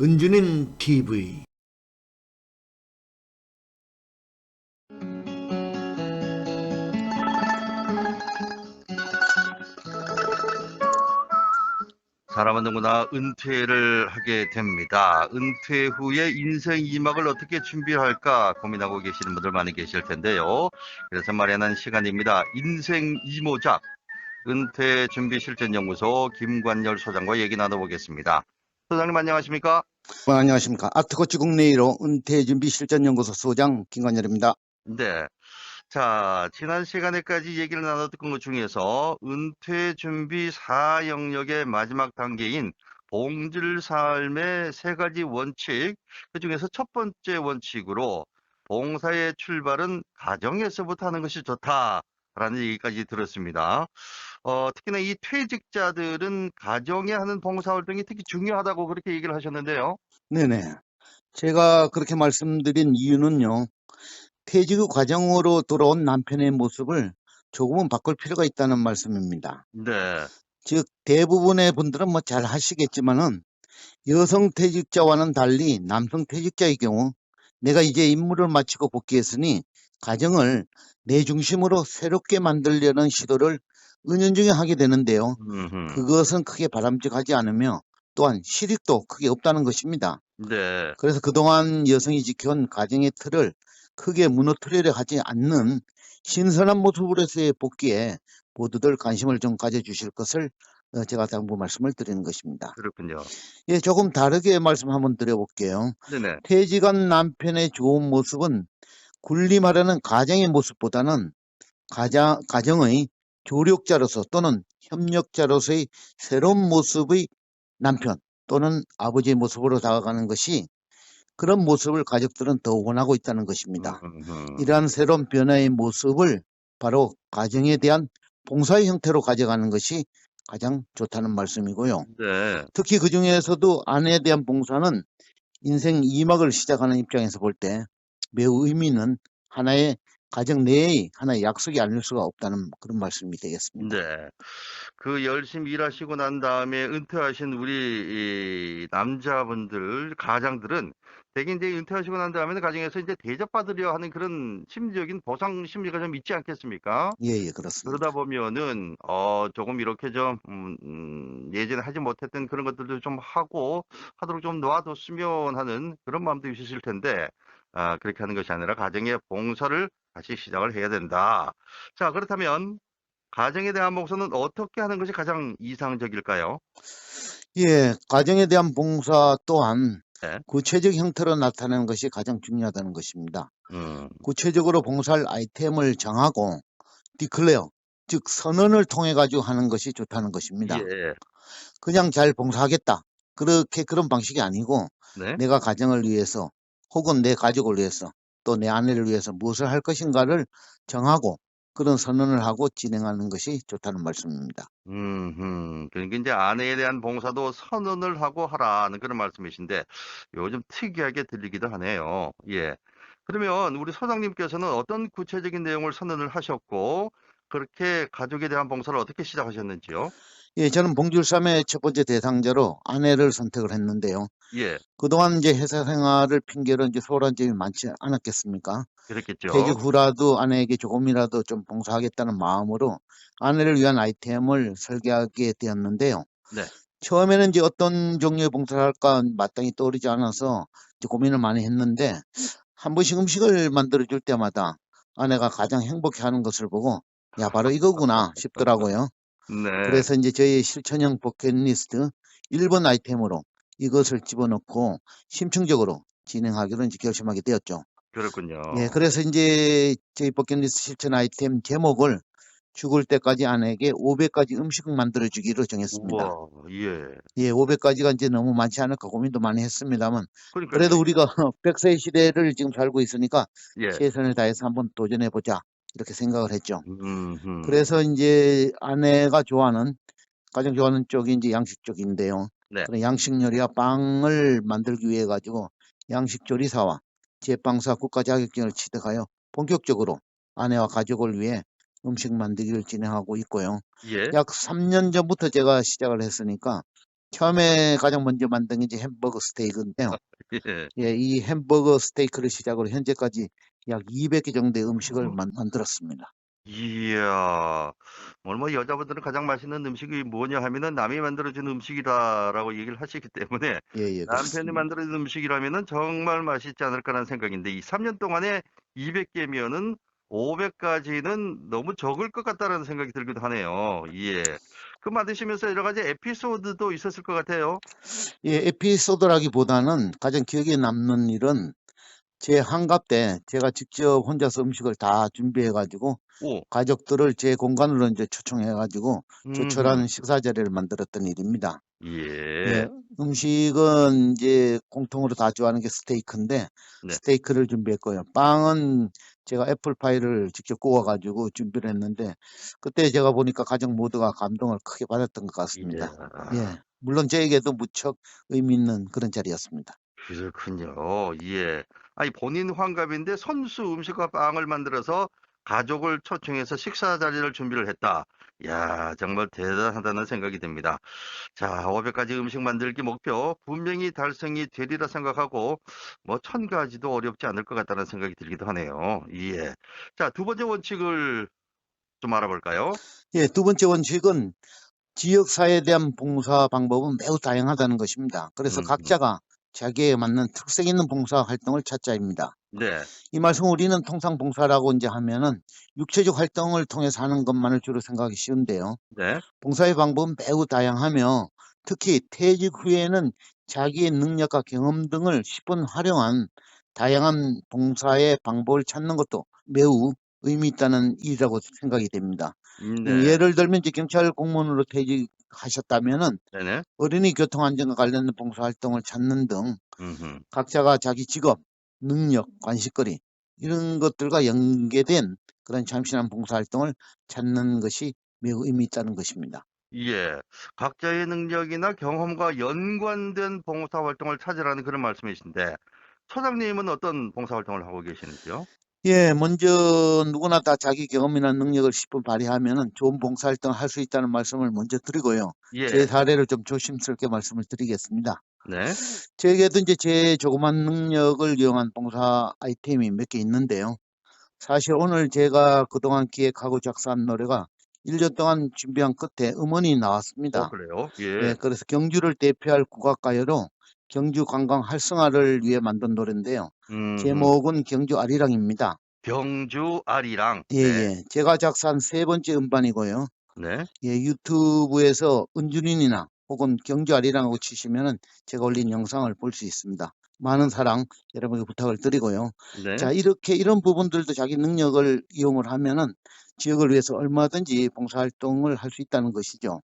은주는 TV 사람은 누구나 은퇴를 하게 됩니다. 은퇴 후에 인생 2막을 어떻게 준비할까 고민하고 계시는 분들 많이 계실 텐데요. 그래서 마련한 시간입니다. 인생 2모작 은퇴 준비 실전 연구소 김관열 소장과 얘기 나눠보겠습니다. 소장님 안녕하십니까? 어, 안녕하십니까. 아트코치 국내의로 은퇴준비 실전연구소 소장 김관열입니다. 네. 자, 지난 시간에까지 얘기를 나눴던 것 중에서 은퇴 준비 4 영역의 마지막 단계인 봉질 삶의 세 가지 원칙, 그 중에서 첫 번째 원칙으로 봉사의 출발은 가정에서부터 하는 것이 좋다라는 얘기까지 들었습니다. 어, 특히나 이 퇴직자들은 가정에 하는 봉사활동이 특히 중요하다고 그렇게 얘기를 하셨는데요. 네네. 제가 그렇게 말씀드린 이유는요. 퇴직 후 가정으로 돌아온 남편의 모습을 조금은 바꿀 필요가 있다는 말씀입니다. 네. 즉 대부분의 분들은 뭐 잘 하시겠지만은 여성 퇴직자와는 달리 남성 퇴직자의 경우 내가 이제 임무를 마치고 복귀했으니 가정을 내 중심으로 새롭게 만들려는 시도를 은연중에 하게 되는데요. 음흠. 그것은 크게 바람직하지 않으며 또한 실익도 크게 없다는 것입니다. 네. 그래서 그동안 여성이 지켜온 가정의 틀을 크게 무너뜨리려 하지 않는 신선한 모습으로서의 복귀에 모두들 관심을 좀 가져주실 것을 어, 제가 당부 말씀을 드리는 것입니다. 그렇군요. 예, 조금 다르게 말씀 한번 드려볼게요. 네네. 퇴직한 남편의 좋은 모습은 군림하려는 가정의 모습보다는 가장, 가정의 조력자로서 또는 협력자로서의 새로운 모습의 남편 또는 아버지의 모습으로 다가가는 것이 그런 모습을 가족들은 더 원하고 있다는 것입니다. 이러한 새로운 변화의 모습을 바로 가정에 대한 봉사의 형태로 가져가는 것이 가장 좋다는 말씀이고요. 네. 특히 그 중에서도 아내에 대한 봉사는 인생 2막을 시작하는 입장에서 볼 때 매우 의미 있는 하나의 가정 내의 하나의 약속이 아닐 수가 없다는 그런 말씀이 되겠습니다. 네. 그 열심히 일하시고 난 다음에 은퇴하신 우리 이 남자분들, 가장들은 대개 이제 은퇴하시고 난 다음에는 가정에서 이제 대접받으려 하는 그런 심리적인 보상 심리가 좀 있지 않겠습니까? 예, 예, 그렇습니다. 그러다 보면은 어 조금 이렇게 좀 음, 음, 예전에 하지 못했던 그런 것들도 좀 하고 하도록 좀 놓아뒀으면 하는 그런 마음도 있으실 텐데 아 그렇게 하는 것이 아니라 가정의 봉사를 다시 시작을 해야 된다. 자 그렇다면 가정에 대한 봉사는 어떻게 하는 것이 가장 이상적일까요? 예, 가정에 대한 봉사 또한 네. 구체적 형태로 나타내는 것이 가장 중요하다는 것입니다. 음, 구체적으로 봉사할 아이템을 정하고 디클레어, 즉 선언을 통해 가지고 하는 것이 좋다는 것입니다. 예, 그냥 잘 봉사하겠다. 그렇게 그런 방식이 아니고 네, 내가 가정을 위해서 혹은 내 가족을 위해서 또 내 아내를 위해서 무엇을 할 것인가를 정하고 그런 선언을 하고 진행하는 것이 좋다는 말씀입니다. 음, 그러니까 이제 아내에 대한 봉사도 선언을 하고 하라는 그런 말씀이신데 요즘 특이하게 들리기도 하네요. 예. 그러면 우리 소장님께서는 어떤 구체적인 내용을 선언을 하셨고 그렇게 가족에 대한 봉사를 어떻게 시작하셨는지요? 예, 저는 봉줄삼의 첫 번째 대상자로 아내를 선택을 했는데요. 예, 그동안 이제 회사 생활을 핑계로 이제 소홀한 점이 많지 않았겠습니까? 그랬겠죠. 퇴직 후라도 아내에게 조금이라도 좀 봉사하겠다는 마음으로 아내를 위한 아이템을 설계하게 되었는데요. 네. 처음에는 이제 어떤 종류의 봉사를 할까 마땅히 떠오르지 않아서 이제 고민을 많이 했는데 한 번씩 음식을 만들어 줄 때마다 아내가 가장 행복해하는 것을 보고 야 바로 이거구나 싶더라고요. 네. 그래서 이제 저희 실천형 버킷리스트 1번 아이템으로 이것을 집어넣고 심층적으로 진행하기로 이제 결심하게 되었죠. 그렇군요. 예, 그래서 이제 저희 버킷리스트 실천 아이템 제목을 죽을 때까지 아내에게 500가지 음식을 만들어 주기로 정했습니다. 우와, 예. 예, 500가지가 이제 너무 많지 않을까 고민도 많이 했습니다만 그러니까 그래도 우리가 100세 시대를 지금 살고 있으니까 예. 최선을 다해서 한번 도전해 보자 이렇게 생각을 했죠. 음, 그래서 이제 아내가 좋아하는 가장 좋아하는 쪽이 이제 양식 쪽인데요. 네. 그런 양식 요리와 빵을 만들기 위해 가지고 양식 조리사와 제빵사 국가 자격증을 취득하여 본격적으로 아내와 가족을 위해 음식 만들기를 진행하고 있고요. 예. 약 3년 전부터 제가 시작을 했으니까 처음에 가장 먼저 만든 게 이제 햄버거 스테이크인데요. 예. 예, 이 햄버거 스테이크를 시작으로 현재까지 약 200개 정도의 음식을 만, 만들었습니다. 이야. 오늘 뭐 여자분들은 가장 맛있는 음식이 뭐냐 하면은 남이 만들어준 음식이다라고 얘기를 하시기 때문에 예, 예, 남편이. 만들어준 음식이라면은 정말 맛있지 않을까라는 생각인데 이 3년 동안에 200개면은 500까지는 너무 적을 것 같다라는 생각이 들기도 하네요. 예. 그 만드시면서 여러 가지 에피소드도 있었을 것 같아요. 예, 에피소드라기보다는 가장 기억에 남는 일은 제 한갑 때 제가 직접 혼자서 음식을 다 준비해 가지고 오. 가족들을 제 공간으로 이제 초청해 가지고 조촐한 음흠. 식사 자리를 만들었던 일입니다. 예. 예, 음식은 이제 공통으로 다 좋아하는 게 스테이크인데 네. 스테이크를 준비했고요. 빵은 제가 애플파이를 직접 구워 가지고 준비를 했는데 그때 제가 보니까 가족 모두가 감동을 크게 받았던 것 같습니다. 이야. 예, 물론 저에게도 무척 의미 있는 그런 자리였습니다. 그렇군요. 예. 아니 본인 환갑인데 선수 음식과 빵을 만들어서 가족을 초청해서 식사 자리를 준비를 했다. 야, 정말 대단하다는 생각이 듭니다. 자, 500가지 음식 만들기 목표 분명히 달성이 되리라 생각하고 뭐 1000가지도 어렵지 않을 것 같다는 생각이 들기도 하네요. 예. 자, 두 번째 원칙을 좀 알아볼까요? 예, 두 번째 원칙은 지역사회에 대한 봉사 방법은 매우 다양하다는 것입니다. 그래서 음. 각자가 자기에 맞는 특색 있는 봉사 활동을 찾자입니다. 네. 이 말씀 우리는 통상 봉사라고 이제 하면은 육체적 활동을 통해서 하는 것만을 주로 생각하기 쉬운데요. 네. 봉사의 방법은 매우 다양하며 특히 퇴직 후에는 자기의 능력과 경험 등을 10분 활용한 다양한 봉사의 방법을 찾는 것도 매우 의미 있다는 일이라고 생각이 됩니다. 음, 네. 예를 들면 이제 경찰 공무원으로 퇴직 하셨다면은 네네. 어린이 교통 안전과 관련된 봉사 활동을 찾는 등 음흠. 각자가 자기 직업, 능력, 관심거리 이런 것들과 연계된 그런 참신한 봉사 활동을 찾는 것이 매우 의미 있다는 것입니다. 예. 각자의 능력이나 경험과 연관된 봉사 활동을 찾으라는 그런 말씀이신데, 처장님은 어떤 봉사 활동을 하고 계시는지요? 예, 먼저 누구나 다 자기 경험이나 능력을 10분 발휘하면 좋은 봉사 활동을 할수 있다는 말씀을 먼저 드리고요. 예. 제 사례를 좀 조심스럽게 말씀을 드리겠습니다. 네. 저에게도 이제 제 조그만 능력을 이용한 봉사 아이템이 몇 개 있는데요. 사실 오늘 제가 그동안 기획하고 작사한 노래가 1년 동안 준비한 끝에 음원이 어, 나왔습니다. 그래요? 예, 예. 그래서 경주를 대표할 국악가요로 경주 관광 활성화를 위해 만든 노래인데요. 음, 제목은 경주 아리랑입니다. 경주 아리랑. 예, 네. 예. 제가 작사한 세 번째 음반이고요. 네. 예, 유튜브에서 은준인이나 혹은 경주 아리랑하고 치시면은 제가 올린 영상을 볼 수 있습니다. 많은 사랑 여러분께 부탁을 드리고요. 네. 자, 이렇게 이런 부분들도 자기 능력을 이용을 하면은 지역을 위해서 얼마든지 봉사활동을 할 수 있다는 것이죠.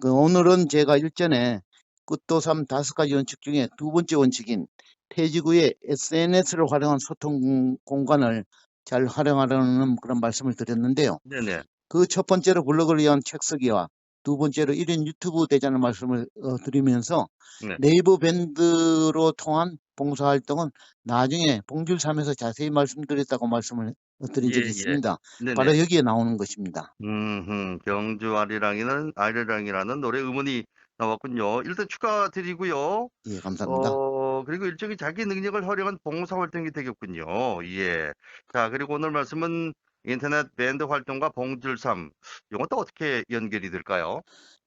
그 오늘은 제가 일전에 끝도삼 다섯 가지 원칙 중에 두 번째 원칙인 퇴직 후에 SNS를 활용한 소통 공- 공간을 잘 활용하라는 그런 말씀을 드렸는데요. 네네. 그 첫 번째로 블로그를 위한 책 쓰기와 두 번째로 1인 유튜브 되자는 말씀을 어, 드리면서 네. 네이버 밴드로 통한 봉사활동은 나중에 봉줄삼에서 자세히 말씀드렸다고 말씀을 드린 적이 예, 예. 있습니다. 네네. 바로 여기에 나오는 것입니다. 음, 경주 아리랑이는 아리랑이라는 노래 음원이 나왔군요. 일단 축하드리고요. 예, 감사합니다. 어, 그리고 일종의 자기 능력을 활용한 봉사 활동이 되겠군요. 예. 자, 그리고 오늘 말씀은 인터넷 밴드 활동과 봉질삼. 이건 또 어떻게 연결이 될까요?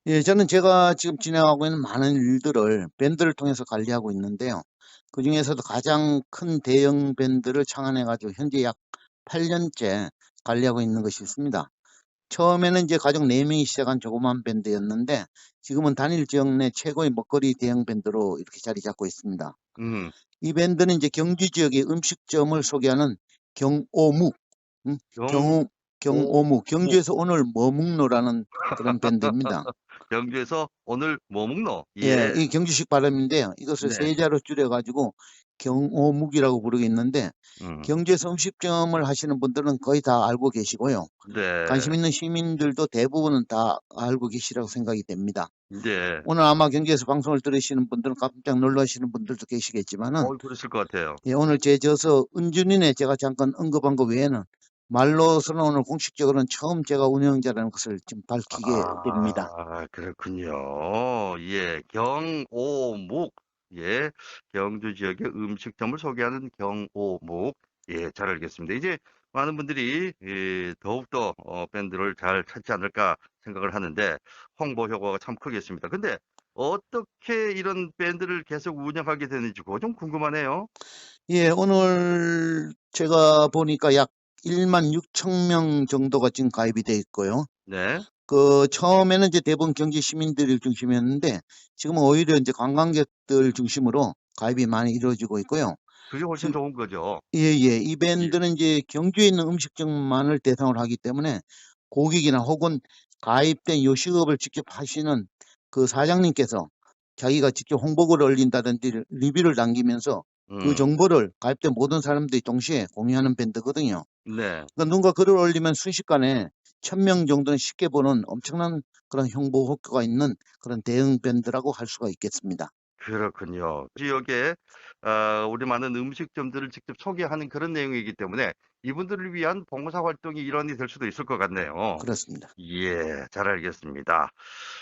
예, 저는 제가 지금 진행하고 있는 많은 일들을 밴드를 통해서 관리하고 있는데요. 그 중에서도 가장 큰 대형 밴드를 창안해가지고 현재 약 8년째 관리하고 있는 것이 있습니다. 처음에는 이제 가족 4명이 시작한 조그만 밴드였는데 지금은 단일 지역 내 최고의 먹거리 대형 밴드로 이렇게 자리 잡고 있습니다. 음, 이 밴드는 이제 경주 지역의 음식점을 소개하는 경오묵, 음, 경, 경우, 경오묵, 경주에서 오늘 뭐 먹노라는 그런 밴드입니다. 경주에서 오늘 뭐 먹노? 예, 이 경주식 발음인데요. 이것을 네. 세 자로 줄여가지고 경오묵이라고 부르겠는데 음, 경주에서 음식점을 하시는 분들은 거의 다 알고 계시고요. 네. 관심 있는 시민들도 대부분은 다 알고 계시라고 생각이 됩니다. 네. 오늘 아마 경주에서 방송을 들으시는 분들은 깜짝 놀라시는 분들도 계시겠지만은 어, 그러실 것 같아요. 예, 오늘 제 저서 은준인의 제가 잠깐 언급한 것 외에는 말로서는 오늘 공식적으로는 처음 제가 운영자라는 것을 좀 밝히게 됩니다. 아, 그렇군요. 예, 경오묵. 예, 경주 지역의 음식점을 소개하는 경오묵. 예, 잘 알겠습니다. 이제 많은 분들이 예, 더욱더 어, 밴드를 잘 찾지 않을까 생각을 하는데 홍보 효과가 참 크겠습니다. 근데 어떻게 이런 밴드를 계속 운영하게 되는지 그거 좀 궁금하네요. 예, 오늘 제가 보니까 약 1만 6천 명 정도가 지금 가입이 돼 있고요. 네, 그 처음에는 이제 대부분 경기 시민들을 중심이었는데 지금은 오히려 이제 관광객들 중심으로 가입이 많이 이루어지고 있고요. 그게 훨씬 지금- 좋은 거죠. 예, 예. 이 밴드는 이제 경주에 있는 음식점만을 대상으로 하기 때문에 고객이나 혹은 가입된 요식업을 직접 하시는 그 사장님께서 자기가 직접 홍보글을 올린다든지 리뷰를 남기면서 그 음, 정보를 가입된 모든 사람들이 동시에 공유하는 밴드거든요. 네. 그러니까 누군가 글을 올리면 순식간에 천 명 정도는 쉽게 보는 엄청난 그런 홍보 효과가 있는 그런 대응 밴드라고 할 수가 있겠습니다. 그렇군요. 지역에 어, 우리 많은 음식점들을 직접 소개하는 그런 내용이기 때문에 이분들을 위한 봉사 활동이 일환이 될 수도 있을 것 같네요. 그렇습니다. 예, 잘 알겠습니다.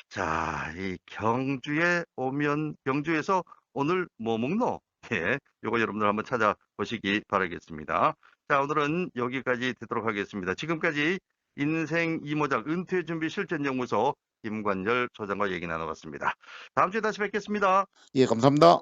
자, 이 경주에 오면 경주에서 오늘 뭐 먹노? 예, 요거 여러분들 한번 찾아보시기 바라겠습니다. 자, 오늘은 여기까지 듣도록 하겠습니다. 지금까지 인생 이모작 은퇴 준비 실전 연구소 김관열 소장과 얘기 나눠봤습니다. 다음 주에 다시 뵙겠습니다. 예, 감사합니다.